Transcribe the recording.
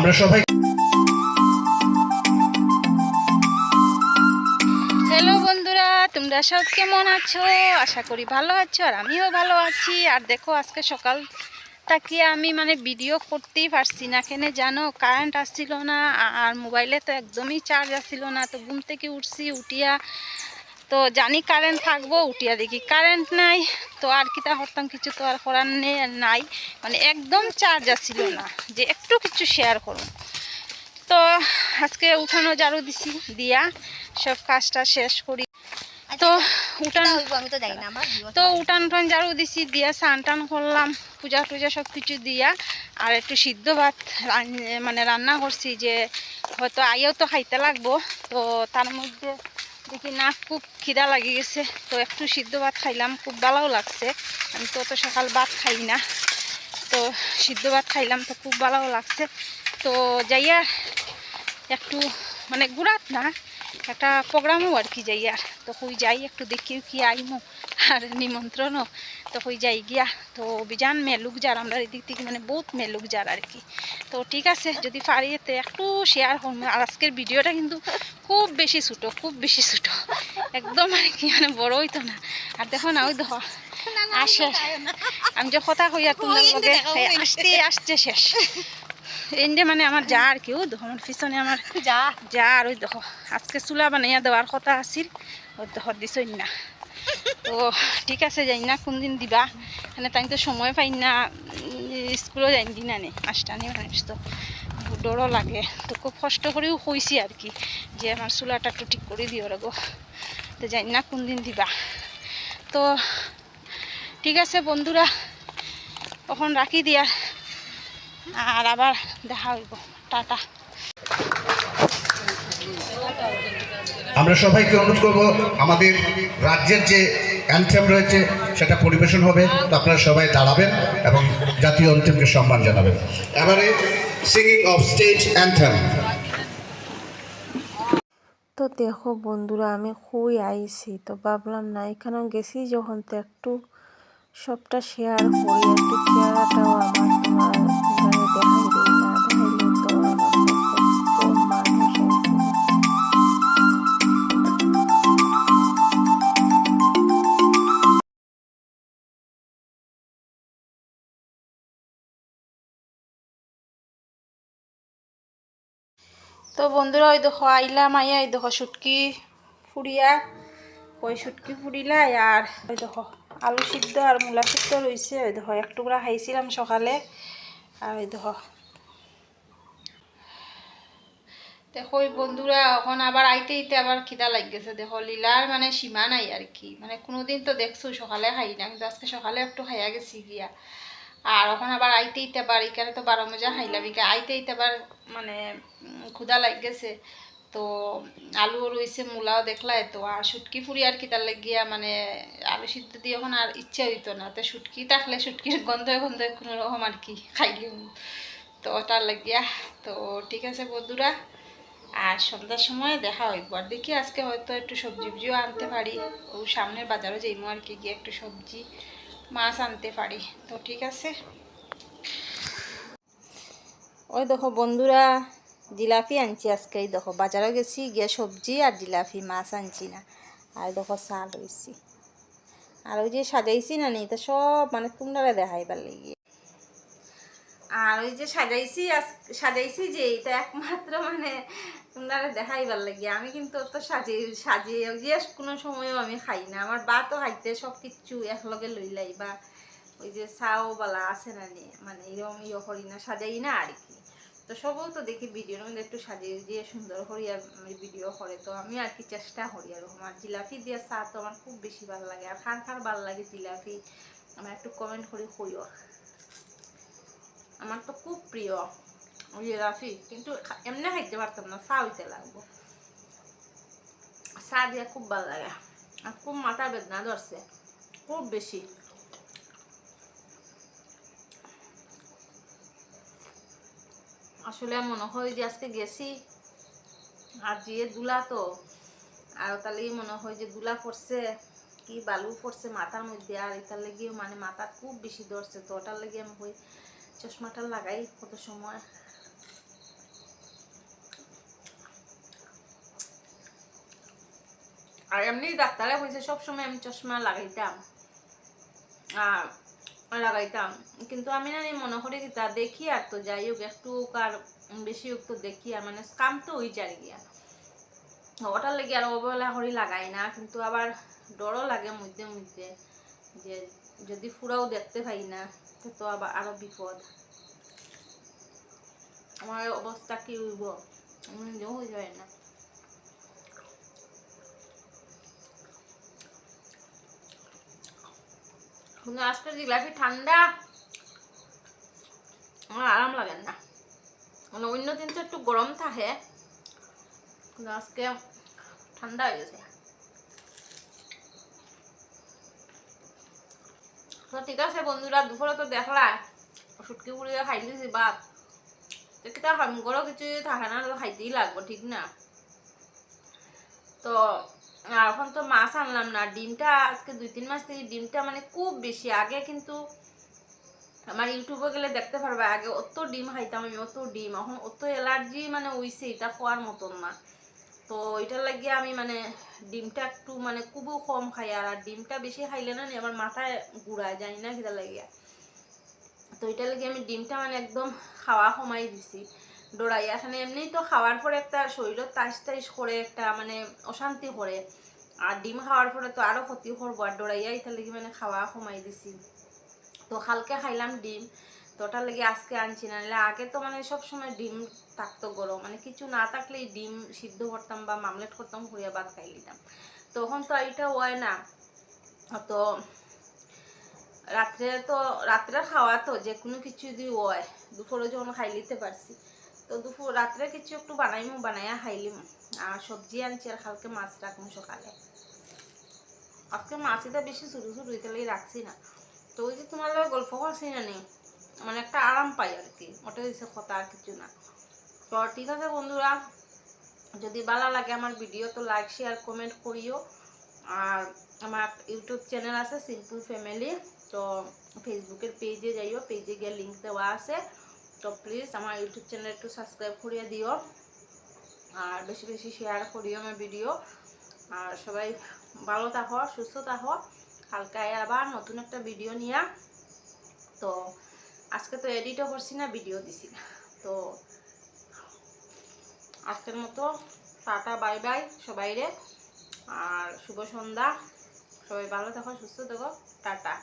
আমরা সবাই হ্যালো বন্ধুরা, তোমরা সব কেমন আছো? আশা করি ভালো আছো, আর আমিও ভালো আছি। আর দেখো, আজকে সকাল তাকিয়ে আমি মানে ভিডিও করতেই পারছি না। কেন জানো কারেন্ট আসছিল না আর মোবাইলে তো একদমই চার্জ আসছিল না। তো ঘুম থেকে উঠছি, উঠিয়া তো জানি কারেন্ট থাকব উঠিয়া দেখি কারেন্ট নাই তো আর কি তা করতাম কিছু তো আর করার নে- নাই। মানে একদম চার্জ আসছিল না যে একটু কিছু শেয়ার করুন। তো আজকে উঠানো ঝাড়ু দিছি দিয়া সব কাজটা শেষ করি। তো উঠান আমি তো জানি না আমার তো উঠান উঠান ঝাড়ু দিছি দিয়া স্নান টান করলাম পূজা টুজা সব কিছু দিয়া আর একটু সিদ্ধ ভাত মানে রান্না করছি যে হয়তো আইও তো খাইতে লাগবো তো তার মধ্যে দেখি না খুব খিদা লাগে গেছে, তো একটু সিদ্ধ ভাত খাইলাম, খুব ভালোও লাগছে। আমি তো অত সকাল ভাত খাই না, তো সিদ্ধ ভাত খাইলাম, তো খুব ভালোও লাগছে। তো যাইয়া একটু মানে গুড়াত না, একটা প্রোগ্রামও আর কি যাই আর তো কই যাই, একটু দেখি কি আইমো। আর নিমন্ত্রণও তো কই যাই গিয়া। তো বিজান মেলুক যার আমরা এদিক থেকে মানে বহুত মেলুক যার আর কি। তো ঠিক আছে যদি পারি এতে একটু শেয়ার করব আর আজকের ভিডিওটা কিন্তু খুব বেশি ছোটো খুব বেশি ছোটো। একদম আর কি মানে বড় হইতো না। আর দেখো না ওই দেখো আসে আমি যে কথা কই আর তোমার লগে আসতে আসছে শেষ। এন্ডে মানে আমার যা আর কেউ দেখো আমার পিছনে আমার যা। যা আর ওই দেখো আজকে চুলা বানাইয়া দেওয়ার কথা আছিল। ওই দেখো দিছই না। তো ঠিক আছে, যাই না, কোনদিন দিবা? মানে তাই তো সময় পাই না স্কুলও যাই দি না নে আষ্টানি মানুষ তো, ডরও লাগে। তো খুব কষ্ট করেও কইছি আর কি, যে আমার চুলাটা একটু ঠিক করে দিও রাগো তো যাই না, কোনদিন দিবা? তো, ঠিক আছে বন্ধুরা তখন রাখি দিয়া, আর আবার দেখা হইব। টাটা। আমরা সবাইকে অনুরোধ করব, আমাদের রাজ্যের যে অ্যান্থেম রয়েছে, সেটা পরিবেশন হবে। তো আপনারা সবাই দাঁড়াবেন এবং জাতীয় অন্তিমকে সম্মান জানাবেন। এবারে সিঙ্গিং অফ স্টেট অ্যান্থেম তো দেখো বন্ধুরা, আমি খুবই আইছি। তো ভাবলাম না এখানে গেছি যখন তো একটু সবটা শেয়ার করি, একটু তো বন্ধুরা ওই দেখো আইলাম আইয়া ওই দেখো শুটকি ফুড়িয়া, ওই শুটকি ফুড়িলাই আর ওই দেখো আলু সিদ্ধ আর মূলা সিদ্ধ রয়েছে ওই দেখো এক টুকরা খাইছিলাম সকালে, আর ওই দেখো। দেখো ওই বন্ধুরা, এখন আবার আইতে আইতে আবার খিদা লাগ গেছে দেখো লীলার মানে সীমা নাই আর কি মানে কোনোদিন তো দেখছ সকালে খাই না, কিন্তু আজকে সকালে একটু খাইয়া গেছি গিয়া। আর ওখানে আবার আইতে আইতে আবার, এখানে তো বারো মজা খাইলাম এখানে আইতে আইতে আবার মানে ক্ষুধা লাগ গেছে তো আলুও রয়েছে, মূলাও দেখলাই তো আর শুটকি ফুরি আর কি তার লাগিয়া মানে আলু সিদ্ধ দিয়ে এখন আর ইচ্ছা হইতো না। তো শুটকি থাকলে শুটকির গন্ধে গন্ধে কোনো রকম আর কি খাইলিম। তো ওটার লাগিয়া, তো ঠিক আছে বন্ধুরা। আর সন্ধ্যার সময় দেখা হইব আর দেখি আজকে হয়তো একটু সবজি উবজিও আনতে পারি। ও সামনের বাজারও যাইমো আর কি, গিয়ে একটু সবজি মাছ আনতে পারি। তো ঠিক আছে। ওই দেখো বন্ধুরা, জিলাপি আনছি আজকে, এই দেখো বাজারে গেছি, গিয়ে সবজি আর জিলাপি মাছ আনছি না। আর দেখো চাল হয়েছি আর ওই যে সাজাইছি না নি, তা সব মানে তোমরা দেখাইবার লেগে। আর ওই যে সাজাইছি সাজাইছি যে এটা একমাত্র মানে তোমরা দেখাইবার লাগে। আমি কিন্তু অত সাজিয়ে সাজিয়ে যে কোনো সময়ও আমি খাই না। আমার বা তো খাইতে সব কিছু একলগে লইলাই বা ওই যে চাও বালা আছে না নি মানে এরকম ইয়ে করি না, সাজাই না আর কি। তো সবও তো দেখি ভিডিওর মধ্যে একটু সাজিয়ে দিয়ে সুন্দর করি আর ভিডিও করে। তো আমি আর কি চেষ্টা করি আর আমার জিলাপি দিয়ে চা তো আমার খুব বেশি ভালো লাগে। আর খার খার ভালো লাগে জিলাপি। আমার একটু কমেন্ট করে কইও। আমার তো খুব প্রিয়। জিলাপি কিন্তু এমনি খাইতে পারতাম না, চা হইতে লাগবো। চা দিয়ে খুব ভালো লাগে। আর খুব মাথা বেদনা ধরছে, খুব বেশি। আসলে মনে হয় যে আজকে গেছি, আর যে দুলা তো, আর তাহলে মনে হয় যে দুলা পড়ছে, কি বালু পড়ছে মাথার মধ্যে, আর এটার লেগে মানে মাথা খুব বেশি ধরছে, তো ওটার লেগে আমি হই চশমাটা লাগাই কত সময়। আর এমনি ডাক্তারে বলছে সবসময় আমি চশমা লাগাইতাম। লাগাইতাম। কিন্তু আমি না মনে করি কি তা দেখি আর তো যাই হোক, একটু আর বেশি হোক তো দেখি আর মানে কাম তো ওই যায় গিয়া। ওটার লেগে আর অবহেলা করি লাগাই না। কিন্তু আবার ডরও লাগে মধ্যে মধ্যে যে যদি ফুরাও দেখতে পাই না, তো আবার আরও বিপদ। আমার অবস্থা কি হইব? আমি হয়ে যায় না। কিন্তু আজকে জিলাপি ঠান্ডা, আমার আরাম লাগে না। মানে অন্য দিন তো একটু গরম থাকে আজকে ঠান্ডা হয়ে গেছে। তো ঠিক আছে বন্ধুরা দুপুরে তো দেখলা। সুটকি পুড়িয়ে খাই দিয়েছি ভাত তো কিতা খাম গরো কিছু থাকে না খাইতেই লাগবো, ঠিক না? তো এখন তো মাছ আনলাম না, ডিমটা আজকে দুই তিন মাস থেকে ডিমটা মানে খুব বেশি, আগে কিন্তু আমার ইউটিউবে গেলে দেখতে পারবে, আগে অত ডিম খাইতাম আমি, অত ডিম, এখন অত অ্যালার্জি মানে উইছে এটা খাওয়ার মতন না। তো এটার লাগিয়ে আমি মানে ডিমটা একটু মানে খুবও কম খাই আর আর ডিমটা বেশি খাইলে না আমার মাথায় ঘুরায় জানি না কিটা লাগিয়া। তো এটার লাগে আমি ডিমটা মানে একদম খাওয়া কমাই দিছি। ডোরাই এখানে এমনি তো খাওয়ার পরে একটা শরীরত তাইশ তাইশ করে একটা মানে অশান্তি করে। আর ডিম খাওয়ার পরে তো আরও ক্ষতি করব। আর ডোরাইয়া এটার লাগে মানে খাওয়া কমাই দিছি। তো হালকা খাইলাম ডিম। তো ওটার লেগে আজকে আনছি না নাহলে আগে তো মানে সব সময় ডিম থাকতো গরম। মানে কিছু না থাকলেই ডিম সিদ্ধ করতাম বা মামলেট করতাম, হইয়া ভাত খাই নিতাম। তখন তো এটা হয় না। তো রাত্রে তো, রাত্রে খাওয়া তো, যে কোনো কিছু যদি হয়, দুপুরে যখন খাই নিতে পারছি। তো দুপুর, রাত্রে কিছু একটু বানাইমু, বানাইয়া খাইলিম। আর সবজি আনছি আর কালকে মাছ রাখব সকালে। আজকে মাছিটা বেশি ছোটো ছোটো ইতালেই রাখছি না। তো ওই যে তোমার গল্প করছি না নি? মানে একটা আরাম পাই আর কি। ওটা হচ্ছে কথা আর কিছু না। তো ঠিক আছে বন্ধুরা, যদি ভালো লাগে আমার ভিডিও তো লাইক শেয়ার কমেন্ট করিও। আর আমার ইউটিউব চ্যানেল আছে সিম্পল ফ্যামিলি তো ফেসবুকের পেজে যাইও পেজে গিয়ে লিঙ্ক দেওয়া আছে। তো প্লিজ আমার ইউটিউব চ্যানেল একটু সাবস্ক্রাইব করিয়ে দিও। আর বেশি বেশি শেয়ার করিও আমার ভিডিও আর সবাই ভালো থাকো, সুস্থ থাকো। কালকে আবার নতুন একটা ভিডিও নিয়ে। তো আজকে তো এডিটও করছি না ভিডিও দিছি না। তো আজকের মতো টাটা, বাই বাই সবাইরে। আর শুভ সন্ধ্যা। সবাই ভালো থাকো, সুস্থ থাকো। টাটা।